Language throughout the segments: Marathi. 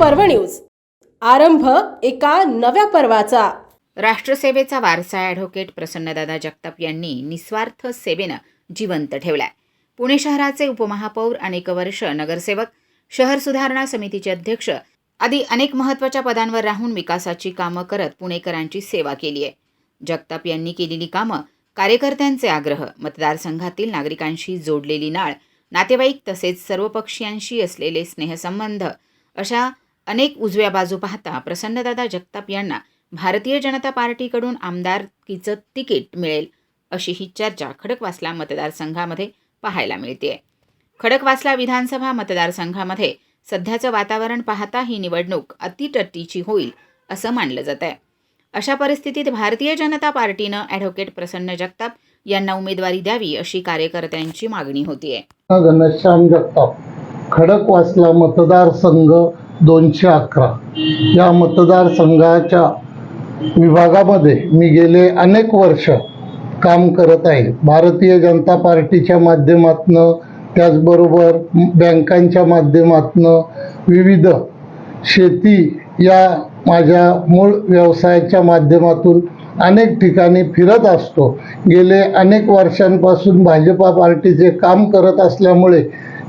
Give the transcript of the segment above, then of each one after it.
पर्व न्यूज. आरंभ एका नव्या पर्वाचा. राष्ट्रसेवेचा वारसा ॲडव्होकेट प्रसन्नदादा जगताप यांनी निस्वार्थ सेवेनं जिवंत ठेवलाय. पुणे शहराचे उपमहापौर अनेक वर्ष नगरसेवक शहर सुधारणा समितीचे अध्यक्ष आदी अनेक महत्त्वाच्या पदांवर राहून विकासाची कामं करत पुणेकरांची सेवा केली आहे. जगताप यांनी केलेली कामं कार्यकर्त्यांचे आग्रह मतदारसंघातील नागरिकांशी जोडलेली नाळ नातेवाईक तसेच सर्व पक्षीयांशी असलेले स्नेहसंबंध अशा अनेक उजव्या बाजू पाहता प्रसन्नदादा जगताप यांना भारतीय जनता पार्टीकडून आमदारकीचं तिकीट मिळेल अशी ही चर्चा खडकवासला मतदारसंघामध्ये पाहायला मिळते खडकवासला विधानसभा मतदारसंघामध्ये सध्याचं वातावरण पाहता ही निवडणूक अतिटट्टीची होईल असं मानलं जात आहे अशा परिस्थितीत भारतीय जनता पार्टीनं ॲडव्होकेट प्रसन्न जगताप यांना उमेदवारी द्यावी अशी कार्यकर्त्यांची मागणी होतीये. घनश्याम जगताप. खडकवासला मतदारसंघ दोनशे अकरा. या मतदारसंघाच्या विभागामध्ये मी गेले अनेक वर्ष काम करत आहे. भारतीय जनता पार्टीच्या माध्यमातनं त्याचबरोबर बँकांच्या माध्यमातनं विविध शेती या माझ्या मूळ व्यवसायाच्या माध्यमातून अनेक ठिकाणी फिरत असतो. गेले अनेक वर्षांपासून भाजपा पार्टीचे काम करत असल्यामुळे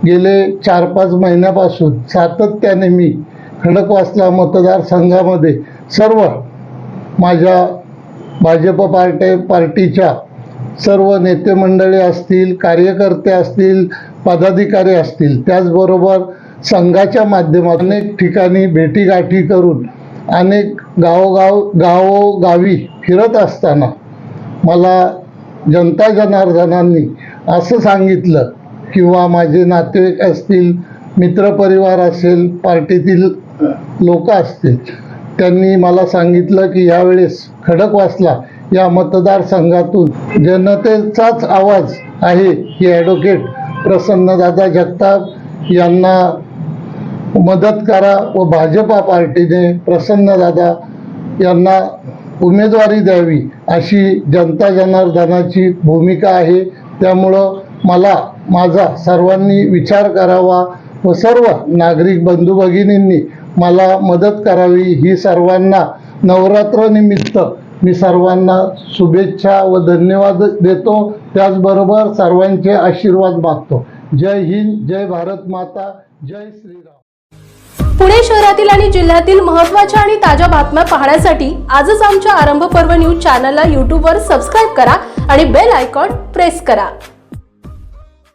गेले चार पाच महिन्यापासून सातत्याने मी खडकवासला मतदारसंघामध्ये सर्व माझ्या भाजप पार्टी पार्टीच्या सर्व नेते मंडळी असतील कार्यकर्ते असतील पदाधिकारी असतील त्याचबरोबर संघाच्या माध्यमातून अनेक ठिकाणी भेटीगाठी करून अनेक गावोगाव गावोगावी फिरत असताना मला जनता जनार्दनांनी असं सांगितलं किंवा माझे नातेवाईक असतील मित्रपरिवार असेल पार्टीतील लोक असतील त्यांनी मला सांगितलं की यावेळेस खडकवासला या मतदारसंघातून. जनतेचाच आवाज आहे की ॲडव्होकेट प्रसन्नदादा जगताप यांना मदत करा व भाजपा पार्टीने प्रसन्नदादा यांना उमेदवारी द्यावी अशी जनता जनार्दनाची भूमिका आहे. त्यामुळं मला माझा सर्वांनी विचार करावा व सर्व नागरिक बंधू भगिनींनी मला मदत करावी ही सर्वांना नवरात्रनिमित्त मी सर्वांना शुभेच्छा व धन्यवाद देतो. त्याचबरोबर सर्वांचे आशीर्वाद मागतो. जय हिंद जय भारत माता जय श्रीराम. पुणे शहरातील आणि जिल्ह्यातील महत्त्वाच्या आणि ताज्या बातम्या पाहण्यासाठी आजच आमच्या आरंभ पर्व न्यूज चॅनलला यूट्यूबवर सबस्क्राईब करा आणि बेल आयकॉन प्रेस करा.